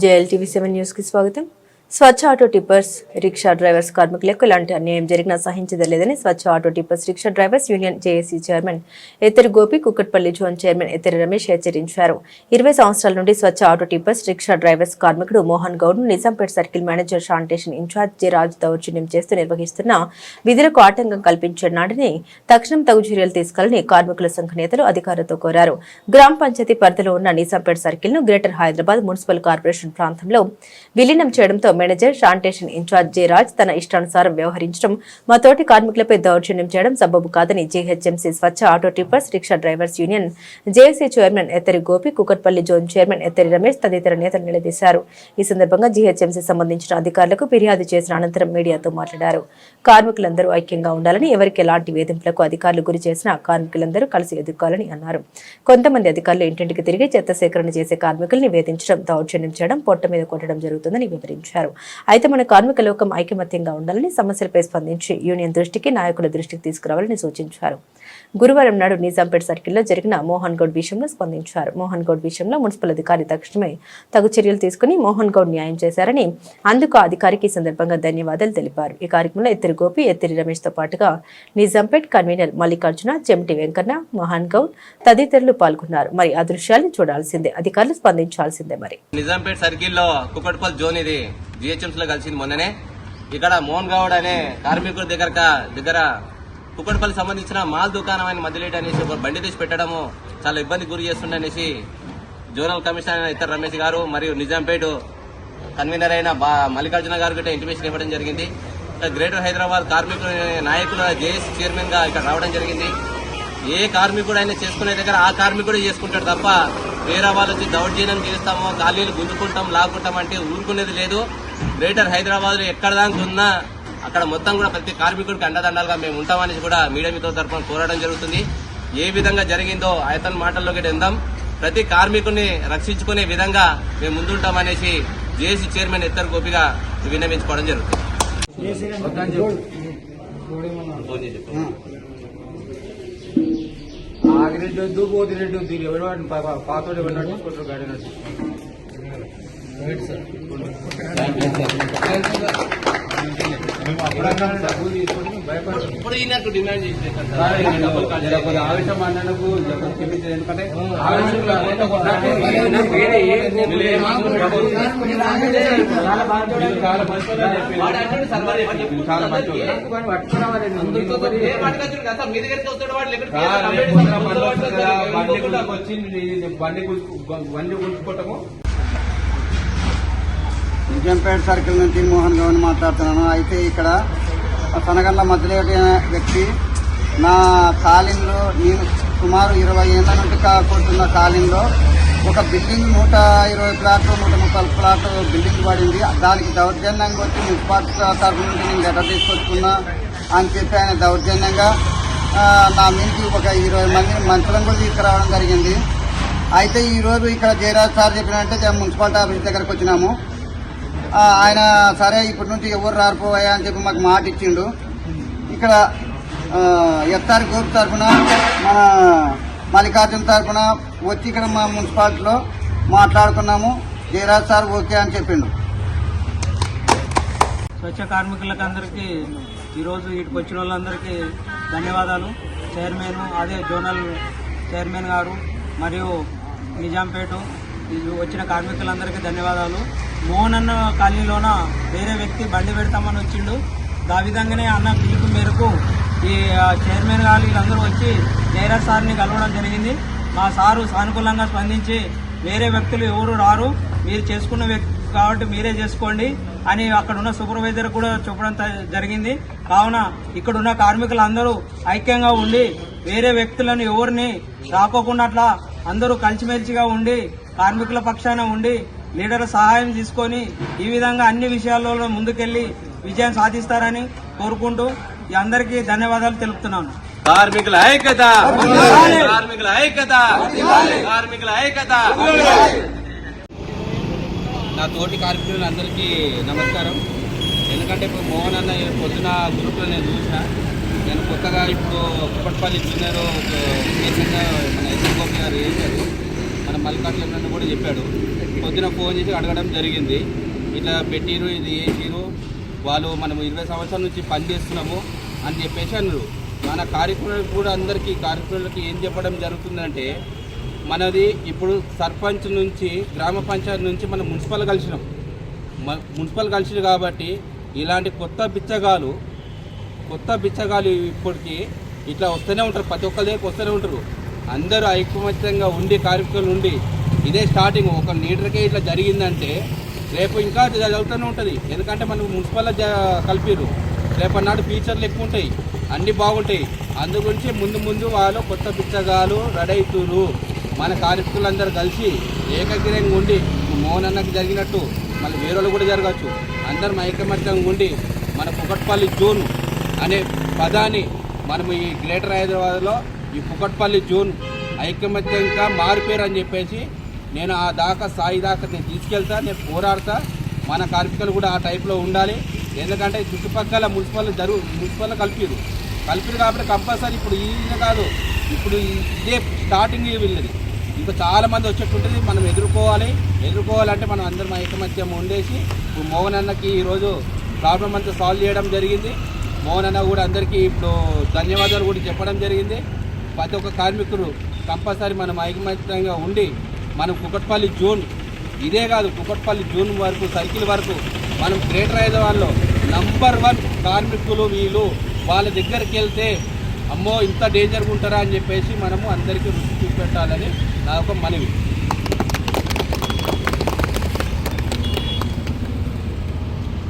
JLTV seven news కి స్వాగతం స్వచ్ఛ auto tippers rickshaw drivers కార్మికులకు ఎలాంటి అన్యాయం జరిగినా సహించదలేదని స్వచ్ఛ auto tippers rickshaw drivers union JAC chairman Ettari Gopi Kukatpally zone chairman Ettari Ramesh హెచ్చరించారు. ఇరవై సంవత్సరాల నుండి స్వచ్ఛ ఆటో టిప్పర్స్ రిక్షా డ్రైవర్స్ కార్మికుడు Mohan Goud Nizampet circle manager sanitation incharge J Raju దౌర్జన్యం చేస్తూ నిర్వహిస్తున్న విధులకు ఆటంకం కల్పించిన నాటిని తక్షణం తగు చర్యలు తీసుకోవాలని కార్మికుల సంఘ నేతలు అధికారులతో కోరారు. గ్రామ పంచాయతీ పరిధిలో ఉన్న నిజాంపేట్ సర్కిల్ను గ్రేటర్ హైదరాబాద్ మున్సిపల్ కార్పొరేషన్ ప్రాంతంలో విలీనం చేయడంతో manager sanitation incharge J Raj తన ఇష్టానుసారం వ్యవహరించడం మా తోటి కార్మికులపై దౌర్జన్యం చేయడం సబబు కాదని జీహెచ్ఎంసీ స్వచ్ఛ auto tippers rickshaw drivers union JAC chairman Ettari Gopi Kukatpally zone chairman Ettari Ramesh తదితర నేతలు నిలదీశారు. ఈ సందర్భంగా జీహెచ్ఎంసీ సంబంధించిన అధికారులకు ఫిర్యాదు చేసిన అనంతరం మీడియాతో మాట్లాడారు. కార్మికులందరూ ఐక్యంగా ఉండాలని ఎవరికి ఎలాంటి వేధింపులకు అధికారులు గురి చేసినా కార్మికులందరూ కలిసి ఎదుర్కోవాలని అన్నారు. కొంతమంది అధికారులు ఇంటింటికి తిరిగి చెత్త సేకరణ చేసే కార్మికుల్ని వేధించడం దౌర్జన్యం చేయడం పొట్ట మీద కొట్టడం జరుగుతుందని వివరించారు. అయితే మన కార్మిక లోకం ఐకమత్యంగా ఉండాలని సమస్యలపై స్పందించి యూనియన్ దృష్టికి నాయకుల దృష్టికి తీసుకురావాలని సూచించారు. గురువారం నాడు నిజాంపేట్ సర్కిల్లో జరిగిన మోహన్ గౌడ్ విషయంలో స్పందించారు. మోహన్ గౌడ్ విషయంలో మున్సిపల్ అధికారి తక్షణమే తగు చర్యలు తీసుకుని మోహన్ గౌడ్ న్యాయం చేశారని అందుకు అధికారికి సందర్భంగా ధన్యవాదాలు తెలిపారు. ఈ కార్యక్రమంలో ఎత్తిరి గోపి ఎత్తిరి రమేష్తో పాటుగా నిజాంపేట్ కన్వీనర్ మల్లికార్జున చెమిటి వెంకన్న మోహన్ గౌడ్ తదితరులు పాల్గొన్నారు. మరి ఆ దృశ్యాలను చూడాల్సిందే. అధికారులు స్పందించాల్సిందే మరి. నిజాంపేట్ సర్కిల్లో కుక్కట్పల్లి జోన్ ఇది. జిహెచ్ఎంసీ లో కలిసింది మొన్ననే. ఇక్కడ మోహన్ గౌడ్ అనే కార్మికుడి దగ్గర దగ్గర కుక్కడపల్లి సంబంధించిన మాల్ దుకాణం ఆయన మధ్యలేట్ అనేసి ఒక బండి తీసి పెట్టడము చాలా ఇబ్బంది గురి చేస్తుండనేసి జోనల్ కమిషనర్ ఇతర రమేష్ గారు మరియు నిజాంపేట కన్వీనర్ అయిన బా మల్లికార్జున గారు కూడా ఇంటిమేషన్ ఇవ్వడం జరిగింది. గ్రేటర్ హైదరాబాద్ కార్మికుల నాయకుల జేఎస్ చైర్మన్గా ఇక్కడ రావడం జరిగింది. ఏ కార్మికుడు ఆయన చేసుకునే దగ్గర ఆ కార్మికుడు చేసుకుంటాడు తప్ప వేరే వాళ్ళు వచ్చి దౌర్జన్యం చేస్తాము ఖాళీలు గుంజుకుంటాం లాక్కుంటాం అంటే ఊరుకునేది లేదు. గ్రేటర్ హైదరాబాద్లో ఎక్కడ దాకా ఉన్నా అక్కడ మొత్తం కూడా ప్రతి కార్మికుడికి అండదండాలుగా మేము ఉంటామని కూడా మీడియా మిత్రుల తరఫున కోరడం జరుగుతుంది. ఏ విధంగా జరిగిందో అతని మాటల్లోకి వెళ్దాం ప్రతి కార్మికుడిని రక్షించుకునే విధంగా మేము ముందుంటామనేసి జేఏసీ చైర్మన్ ఎత్తర్ గోపిగా విన్నవించుకోవడం జరుగుతుంది. ఆగిరెడ్డి వద్దు పోతిరెడ్డి వద్దు ఎవరు వాడిని పాతోడు ఎవరు నడుచుకుంటారు గాడి ఇప్పుడు ఈయనకు డిమాండ్. ఆవేశం అన్నకు ఎందుకంటే బండి వాడు వస్తుంది కదా, బండి కొట్టుకుంటాడు. గుంజుకు వచ్చి నీ- బండి గుంజుకు- బండి గుంజుకోవటము నిజాంపేట సర్కిల్ నుంచి మోహన్ గౌడ్ మాట్లాడుతున్నాను. అయితే ఇక్కడ సనగండ్ల మధ్యలో వ్యక్తి నా కాలింగ్లో నేను సుమారు ఇరవై ఏళ్ళ నుండి కా- కొడుతున్న ఒక బిల్డింగ్ నూట ఇరవై ప్లాట్లు నూట ముప్పై ప్లాట్లు బిల్డింగ్ పడింది. దానికి దౌర్జన్యంగా వచ్చి మున్సిపాలిటీ తరఫు నుండి నేను గడ్డ తీసుకొచ్చుకున్నా అని చెప్పి ఆయన దౌర్జన్యంగా నా మీదకి ఒక ఇరవై మందిని మంత్రులను కూడా తీసుకురావడం జరిగింది. అయితే ఈరోజు ఇక్కడ జయరాజ్ సార్ చెప్పినంటే మున్సిపాలిటీ ఆఫీస్ దగ్గరకు వచ్చినాము. ఆయన సరే ఇప్పటి నుంచి ఎవరు రారిపోయా అని చెప్పి మాకు మాట ఇచ్చిండు. ఇక్కడ ఎత్తారి గ్రూప్ తరఫున మన మల్లికార్జున తరఫున వచ్చి ఇక్కడ మా మున్సిపాలిటీలో మాట్లాడుకున్నాము. జయరాజ్ సార్ ఓకే అని చెప్పిండు. స్వచ్ఛ కార్మికులకు అందరికీ ఈరోజు ఇటుకు వచ్చిన వాళ్ళందరికీ ధన్యవాదాలు. చైర్మన్ అదే జోనల్ చైర్మన్ గారు మరియు నిజాంపేట వచ్చిన కార్మికులందరికీ ధన్యవాదాలు. మోహన్ అన్న కాలనీలోన వేరే వ్యక్తి బండి పెడతామని వచ్చిండు. ఆ విధంగానే అన్న పిలుపు మేరకు ఈ చైర్మన్ గారు వీళ్ళందరూ వచ్చి నేరా సార్ని కలవడం జరిగింది. మా సారు సానుకూలంగా స్పందించి వేరే వ్యక్తులు ఎవరు రారు మీరు చేసుకున్న వ్యక్తి కాబట్టి మీరే చేసుకోండి అని అక్కడ ఉన్న సూపర్వైజర్ కూడా చెప్పడం జరిగింది. కావున ఇక్కడ ఉన్న కార్మికులందరూ ఐక్యంగా ఉండి వేరే వ్యక్తులను ఎవరిని రాకోకుండా అట్లా అందరూ కలిసిమెలిసిగా ఉండి కార్మికుల పక్షాన ఉండి లీడర్ సహాయం తీసుకొని ఈ విధంగా అన్ని విషయాల్లో ముందుకెళ్ళి విజయం సాధిస్తారని కోరుకుంటూ ఈ అందరికీ ధన్యవాదాలు తెలుపుతున్నాను. కార్మికుల ఐక్యత! కార్మికుల ఐక్యత! కార్మికుల ఐక్యత! నా తోటి కార్మికులందరికీ నమస్కారం. ఎందుకంటే ఇప్పుడు మోహన్ అన్న పొద్దున గ్రూప్లో నేను చూసిన. నేను కొత్తగా ఇప్పుడు కుప్పట్పల్లి జూనియర్ రీసెంట్గా మన ఎస్ఎం గోపి గారు వేశారు మన మల్లికార్జున అన్న కూడా చెప్పాడు. పొద్దున ఫోన్ చేసి అడగడం జరిగింది. ఇట్లా పెట్టిరు ఇది వేసిరు వాళ్ళు మనం ఇరవై సంవత్సరాల నుంచి పని చేస్తున్నాము అని చెప్పేసి అన్నారు. మన కార్యక్రమాలకు కూడా అందరికీ కార్యక్రమాలకి ఏం చెప్పడం జరుగుతుందంటే మనది ఇప్పుడు సర్పంచ్ నుంచి గ్రామ పంచాయతీ నుంచి మనం మున్సిపల్ కలిసినాం. మున్సిపల్ కలిసిరు కాబట్టి ఇలాంటి కొత్త బిచ్చగాలు కొత్త బిచ్చగాలు ఇప్పటికీ ఇట్లా వస్తూనే ఉంటారు. ప్రతి ఒక్కరి దగ్గరికి వస్తూనే ఉంటారు. అందరూ ఐకమత్యంగా ఉండి కార్యక్రమాలు ఉండి ఇదే స్టార్టింగ్ ఒక లీటర్కే ఇట్లా జరిగిందంటే రేపు ఇంకా జరుగుతూనే ఉంటుంది. ఎందుకంటే మనకు మున్సిపల్ జ కలిపిరు రేపటి నాడు ఫీచర్లు ఎక్కువ ఉంటాయి. అన్నీ బాగుంటాయి. అందు గురించి ముందు ముందు వాళ్ళు కొత్త పిచ్చగాలు రెడీ అవుతురు మన కార్యకర్తలందరూ కలిసి ఏకగ్రీయంగా ఉండి మోహన్ అన్నకు జరిగినట్టు మళ్ళీ వేరే వాళ్ళు కూడా జరగచ్చు. అందరం ఐకమత్యంగా ఉండి మన కుకట్పల్లి జోన్ అనే పదాన్ని మనం ఈ గ్రేటర్ హైదరాబాద్లో ఈ కుకట్పల్లి జోన్ ఐకమత్యంగా మారిపోయారు అని చెప్పేసి నేను ఆ దాకా స్థాయి దాకా నేను తీసుకెళ్తా నేను పోరాడతా. మన కార్మికులు కూడా ఆ టైప్లో ఉండాలి. ఎందుకంటే చుట్టుపక్కల మున్సిపల్ జరుగు మున్సిపల్ కలిపిరు. కలిపిరు కాబట్టి కంపల్సరీ ఇప్పుడు ఈ కాదు. ఇప్పుడు ఇదే స్టార్టింగ్ వీళ్ళది ఇంకా చాలామంది వచ్చేటుంటుంది మనం ఎదుర్కోవాలి. ఎదుర్కోవాలంటే మనం అందరం ఐకమత్యం ఉండేసి ఇప్పుడు మోహన్ అన్నకి ఈరోజు ప్రాబ్లం అంతా సాల్వ్ చేయడం జరిగింది. మోహన్ అన్న కూడా అందరికీ ఇప్పుడు ధన్యవాదాలు కూడా చెప్పడం జరిగింది. ప్రతి ఒక్క కార్మికుడు కంపల్సరీ మనం ఐకమత్యంగా ఉండి మనం కుకట్పల్లి జూన్ ఇదే కాదు కుకట్పల్లి జూన్ వరకు సర్కిల్ వరకు మనం గ్రేటర్ హైదరాబాద్లో నంబర్ వన్ కార్మికులు వీళ్ళు వాళ్ళ దగ్గరికి వెళ్తే అమ్మో ఇంత డేంజర్గా ఉంటారా అని చెప్పేసి మనము అందరికీ రుచి చూపెట్టాలని నా ఒక మనవి.